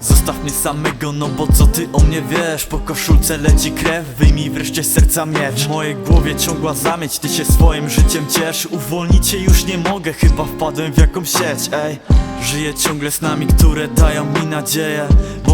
Zostaw mnie samego, no bo co ty o mnie wiesz? Po koszulce leci krew, wyjmij wreszcie serca miecz. W mojej głowie ciągła zamieć, ty się swoim życiem ciesz. Uwolnić się już nie mogę, chyba wpadłem w jakąś sieć, ej. Żyję ciągle z nami, które dają mi nadzieję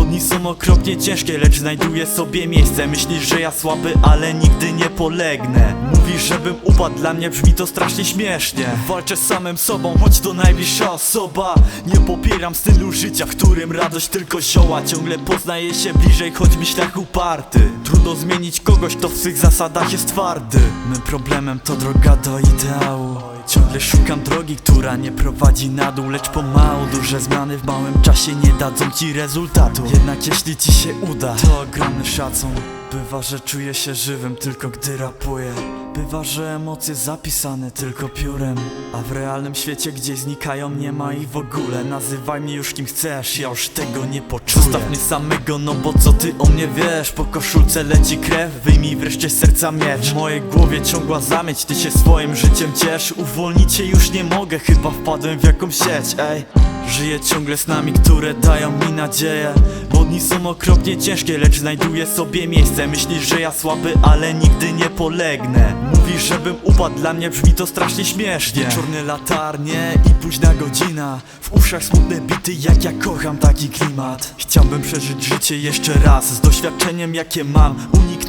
Bo dni są okropnie ciężkie, lecz znajduję sobie miejsce. Myślisz, że ja słaby, ale nigdy nie polegnę. Mówisz, żebym upadł, dla mnie brzmi to strasznie śmiesznie. Walczę z samym sobą, choć to najbliższa osoba. Nie popieram stylu życia, w którym radość tylko zioła. Ciągle poznaję się bliżej, choć w myślach uparty. Trudno zmienić kogoś, kto w swych zasadach jest twardy. Mym problemem to droga do ideału. Ciągle szukam drogi, która nie prowadzi na dół Lecz pomału. Duże zmiany w małym czasie nie dadzą ci rezultatu Jednak jeśli ci się uda, to ogromny szacun. Bywa, że czuję się żywym tylko gdy rapuję. Bywa, że emocje zapisane tylko piórem. A w realnym świecie gdzieś znikają, nie ma ich w ogóle. Nazywaj mnie już kim chcesz, ja już tego nie poczuję. Zostaw mnie samego, no bo co ty o mnie wiesz? Po koszulce leci krew, wyjmij wreszcie serca miecz. W mojej głowie ciągła zamieć, ty się swoim życiem ciesz. Uwolnić się już nie mogę, chyba wpadłem w jakąś sieć, ej Żyję ciągle z nami, które dają mi nadzieję. Bo dni są okropnie ciężkie, lecz znajduję sobie miejsce. Myślisz, że ja słaby, ale nigdy nie polegnę. Mówisz, żebym upadł, dla mnie brzmi to strasznie śmiesznie. Czarne latarnie i późna godzina. W uszach smutne bity, jak ja kocham taki klimat. Chciałbym przeżyć życie jeszcze raz Z doświadczeniem jakie mam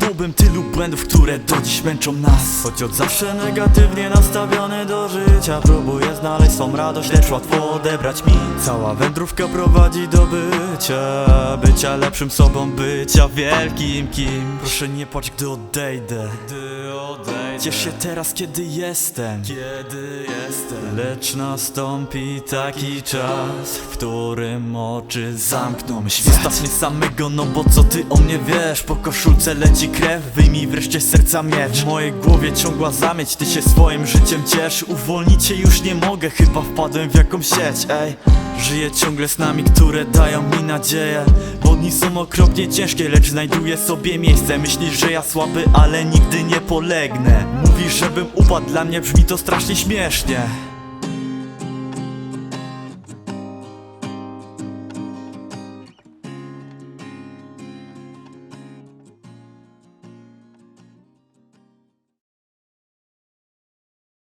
Uniknąłbym tylu błędów, które do dziś męczą nas. Choć od zawsze negatywnie nastawiony do życia Próbuję znaleźć swą radość, lecz łatwo odebrać mi. Cała wędrówka prowadzi do bycia Bycia lepszym sobą, bycia wielkim kim. Proszę nie płacz, gdy odejdę Ciesz się teraz, kiedy jestem. Kiedy jestem. Lecz nastąpi taki czas W którym oczy zamkną świat. Zostaw mnie samego, no bo co ty o mnie wiesz? Po koszulce leci krew, wyjmij wreszcie z serca miecz. W mojej głowie ciągła zamieć, ty się swoim życiem ciesz. Uwolnić się już nie mogę, chyba wpadłem w jakąś sieć, ej Żyję ciągle z nami, które dają mi nadzieję. Bo dni są okropnie ciężkie, lecz znajduję sobie miejsce. Myślisz, że ja słaby, ale nigdy nie polegnę. Mówisz, żebym upadł, dla mnie brzmi to strasznie śmiesznie